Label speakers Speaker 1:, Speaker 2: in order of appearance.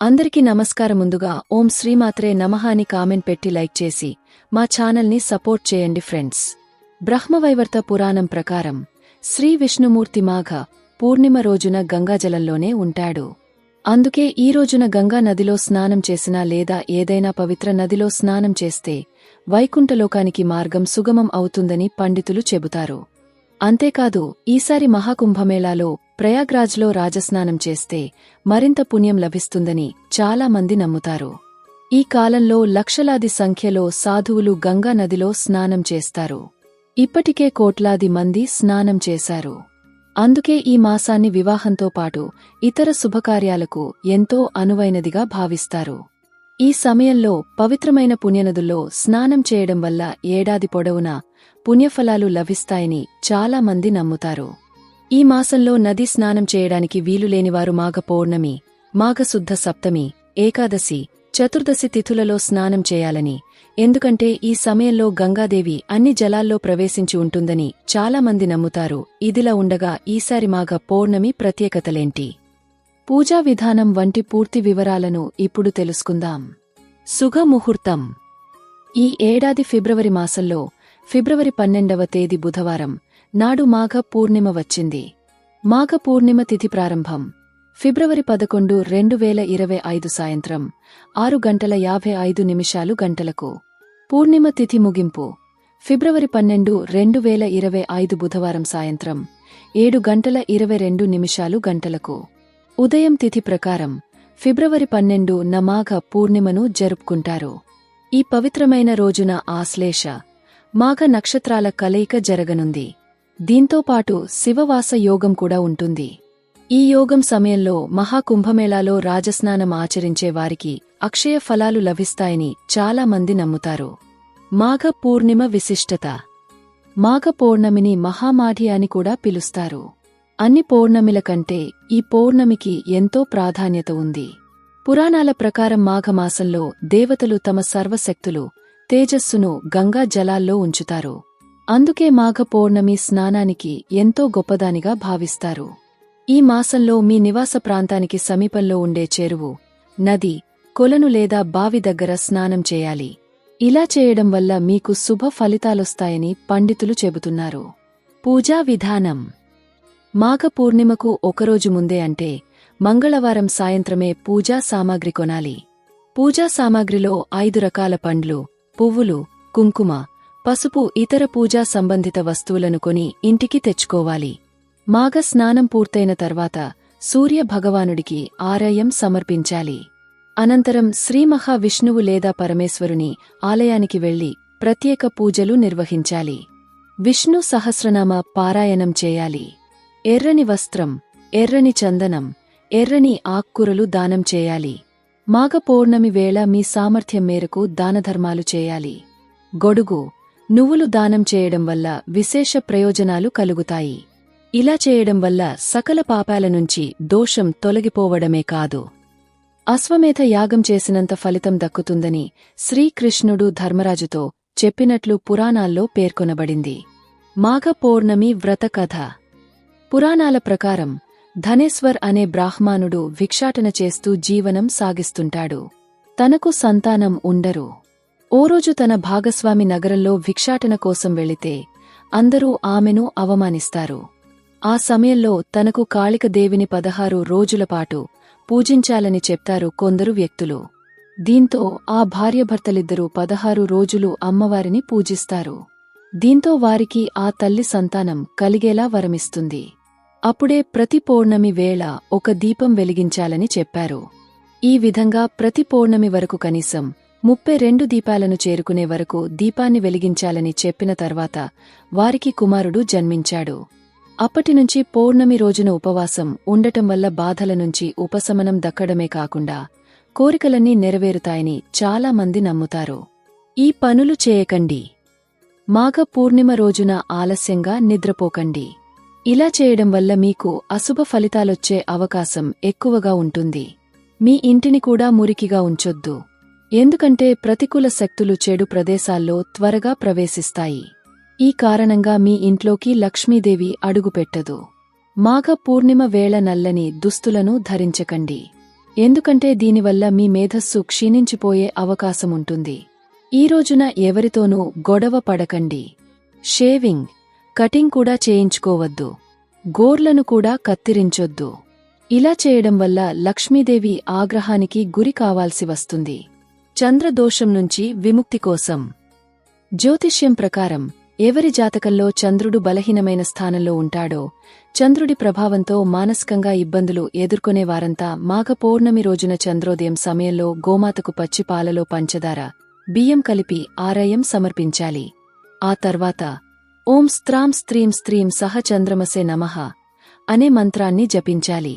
Speaker 1: అందరికీ నమస్కారం ముందుగా ఓం శ్రీమాత్రే నమః అని కామెంట్ పెట్టి లైక్ చేసి మా ఛానల్ని సపోర్ట్ చేయండి ఫ్రెండ్స్. బ్రహ్మవైవర్త పురాణం ప్రకారం శ్రీ విష్ణుమూర్తి మాఘ పూర్ణిమ రోజున గంగాజలంలోనే ఉంటాడు. అందుకే ఈ రోజున గంగా నదిలో స్నానం చేసినా లేదా ఏదైనా పవిత్ర నదిలో స్నానం చేస్తే వైకుంఠలోకానికి మార్గం సుగమం అవుతుందని పండితులు చెబుతారు. అంతేకాదు ఈసారి మహాకుంభమేళాలో ప్రయాగ్రాజ్లో రాజస్నానం చేస్తే మరింత పుణ్యం లభిస్తుందని చాలా మంది నమ్ముతారు. ఈ కాలంలో లక్షలాది సంఖ్యలో సాధువులు గంగా నదిలో స్నానం చేస్తారు. ఇప్పటికే కోట్లాది మంది స్నానం చేశారు. అందుకే ఈ మాసాన్ని వివాహంతో పాటు ఇతర శుభకార్యాలకు ఎంతో అనువైనదిగా భావిస్తారు. ఈ సమయంలో పవిత్రమైన పుణ్యనదుల్లో స్నానం చేయడం వల్ల ఏడాది పొడవునా పుణ్యఫలాలు లభిస్తాయని చాలా మంది నమ్ముతారు. ఈ మాసంలో నది స్నానం చేయడానికి వీలులేనివారు మాఘ పౌర్ణమి మాఘశుద్ధ సప్తమి ఏకాదశి చతుర్దశి తిథులలో స్నానం చేయాలని. ఎందుకంటే ఈ సమయంలో గంగాదేవి అన్ని జలాల్లో ప్రవేశించి ఉంటుందని చాలామంది నమ్ముతారు. ఇదిలా ఉండగా ఈసారి మాఘ పౌర్ణమి ప్రత్యేకతలేంటి? పూజా విధానం వంటి పూర్తి వివరాలను ఇప్పుడు తెలుసుకుందాం. సుఘముహూర్తం ఈ ఏడాది ఫిబ్రవరి మాసంలో ఫిబ్రవరి పన్నెండవ తేదీ బుధవారం నాడు మాఘ పూర్ణిమ వచ్చింది. మాఘ పూర్ణిమ తిథి ప్రారంభం. ఫిబ్రవరి పదకొండు రెండు వేల ఇరవై ఐదు సాయంత్రం ఆరు గంటల యాభై ఐదు నిమిషాలు గంటలకు. పూర్ణిమ తిథి ముగింపు. ఫిబ్రవరి పన్నెండు రెండు వేల ఇరవై ఐదు బుధవారం సాయంత్రం ఏడు గంటల ఇరవై రెండు నిమిషాలు గంటలకు. ఉదయం తిథి ప్రకారం ఫిబ్రవరి పన్నెండు నమాఘ పూర్ణిమను జరుపుకుంటారు. ఈ పవిత్రమైన రోజున ఆశ్లేష మాఘ నక్షత్రాల కలయిక జరగనుంది. దీంతోపాటు శివవాస యోగం కూడా ఉంటుంది. ఈ యోగం సమయంలో మహాకుంభమేళాలో రాజస్నానం ఆచరించే వారికి అక్షయ ఫలాలు లభిస్తాయని చాలామంది నమ్ముతారు. మాఘ పూర్ణిమ విశిష్టత. మాఘ పౌర్ణమిని మహామాఢి అని కూడా పిలుస్తారు. అన్ని పౌర్ణమిల కంటే ఈ పౌర్ణమికి ఎంతో ప్రాధాన్యత ఉంది. పురాణాల ప్రకారం మాఘమాసంలో దేవతలు తమ సర్వశక్తులు తేజస్సును గంగా జలాల్లో ఉంచుతారు. అందుకే మాఘ పౌర్ణమి స్నానానికి ఎంతో గొప్పదానిగా భావిస్తారు. ఈ మాసంలో మీ నివాస ప్రాంతానికి సమీపంలో ఉండే చెరువు నది కొలను లేదా బావి దగ్గర స్నానం చేయాలి. ఇలా చేయడం వల్ల మీకు శుభ ఫలితాలొస్తాయని పండితులు చెబుతున్నారు. పూజా విధానం. మాఘ పూర్ణిమకు ఒకరోజు ముందే అంటే మంగళవారం సాయంత్రమే పూజా సామాగ్రి కొనాలి. పూజా సామాగ్రిలో ఐదు రకాల పండ్లు పువ్వులు కుంకుమ పసుపు ఇతర పూజా సంబంధిత వస్తువులను కొని ఇంటికి తెచ్చుకోవాలి. మాఘ స్నానం పూర్తయిన తర్వాత సూర్య భగవానుడికి ఆరయం సమర్పించాలి. అనంతరం శ్రీ మహావిష్ణువు లేదా పరమేశ్వరుని ఆలయానికి వెళ్ళి ప్రత్యేక పూజలు నిర్వహించాలి. విష్ణు సహస్రనామ పారాయణం చేయాలి. ఎర్రని వస్త్రం ఎర్రని చందనం ఎర్రని ఆక్కూరలు దానం చేయాలి. మాఘ పౌర్ణమి వేళ మీ సామర్థ్యం మేరకు దానధర్మాలు చేయాలి. గొడుగు నువ్వులు దానం చేయడం వల్ల విశేష ప్రయోజనాలు కలుగుతాయి. ఇలా చేయడం వల్ల సకల పాపాల నుంచి దోషం తొలగిపోవడమే కాదు. అశ్వమేధ యాగం చేసినంత ఫలితం దక్కుతుందని శ్రీకృష్ణుడు ధర్మరాజుతో చెప్పినట్లు పురాణాల్లో పేర్కొనబడింది. మాఘ పౌర్ణమి వ్రత కథ. పురాణాల ప్రకారం ధనేశ్వర్ అనే బ్రాహ్మణుడు భిక్షాటన చేస్తూ జీవనం సాగిస్తుంటాడు. తనకు సంతానం ఉండరు. ఓ రోజు తన భాగస్వామి నగరంలో భిక్షాటన కోసం వెళితే అందరూ ఆమెను అవమానిస్తారు. ఆ సమయంలో తనకు కాళికదేవిని పదహారు రోజులపాటు పూజించాలని చెప్తారు కొందరు వ్యక్తులు. దీంతో ఆ భార్యభర్తలిద్దరూ పదహారు రోజులు అమ్మవారిని పూజిస్తారు. దీంతో వారికి ఆ తల్లి సంతానం కలిగేలా వరమిస్తుంది. అప్పుడే ప్రతి పౌర్ణమి వేళ ఒక దీపం వెలిగించాలని చెప్పారు. ఈ విధంగా ప్రతి పౌర్ణమి వరకు కనీసం ముప్పై రెండు దీపాలను చేరుకునే వరకు దీపాన్ని వెలిగించాలని చెప్పిన తర్వాత వారికి కుమారుడు జన్మించాడు. అప్పటినుంచి పౌర్ణమి రోజున ఉపవాసం ఉండటం వల్ల బాధల నుంచి ఉపశమనం దక్కడమే కాకుండా కోరికలన్నీ నెరవేరుతాయని చాలా మంది నమ్ముతారు. ఈ పనులు చేయకండి. మాఘ పూర్ణిమ రోజున ఆలస్యంగా నిద్రపోకండి. ఇలా చేయడం వల్ల మీకు అశుభ ఫలితాలొచ్చే అవకాశం ఎక్కువగా ఉంటుంది. మీ ఇంటిని కూడా మురికిగా ఉంచొద్దు. ఎందుకంటే ప్రతికూల శక్తులు చెడు ప్రదేశాల్లో త్వరగా ప్రవేశిస్తాయి. ఈ కారణంగా మీ ఇంట్లోకి లక్ష్మీదేవి అడుగుపెట్టదు. మాఘ పూర్ణిమ వేళ నల్లని దుస్తులను ధరించకండి. ఎందుకంటే దీనివల్ల మీ మేధస్సు క్షీణించిపోయే అవకాశముంటుంది. ఈ రోజున ఎవరితోనూ గొడవ పడకండి. షేవింగ్ కటింగ్ కూడా చేయించుకోవద్దు. గోర్లను కూడా కత్తిరించొద్దు. ఇలా చేయడం వల్ల లక్ష్మీదేవి ఆగ్రహానికి గురి కావాల్సి వస్తుంది. చంద్రదోషం నుంచి విముక్తి కోసం. జ్యోతిష్యం ప్రకారం ఎవరి జాతకంలో చంద్రుడు బలహీనమైన స్థానంలో ఉంటాడో చంద్రుడి ప్రభావంతో మానసికంగా ఇబ్బందులు ఎదుర్కొనే వారంతా మాఘ పౌర్ణమి రోజున చంద్రోదయం సమయంలో గోమాతకు పచ్చి పాలలో పంచదార బియ్యం కలిపి ఆరయం సమర్పించాలి. ఆ తర్వాత ఓం స్త్రాం స్త్రీం స్త్రీం సహ చంద్రమసే నమః అనే మంత్రాన్ని జపించాలి.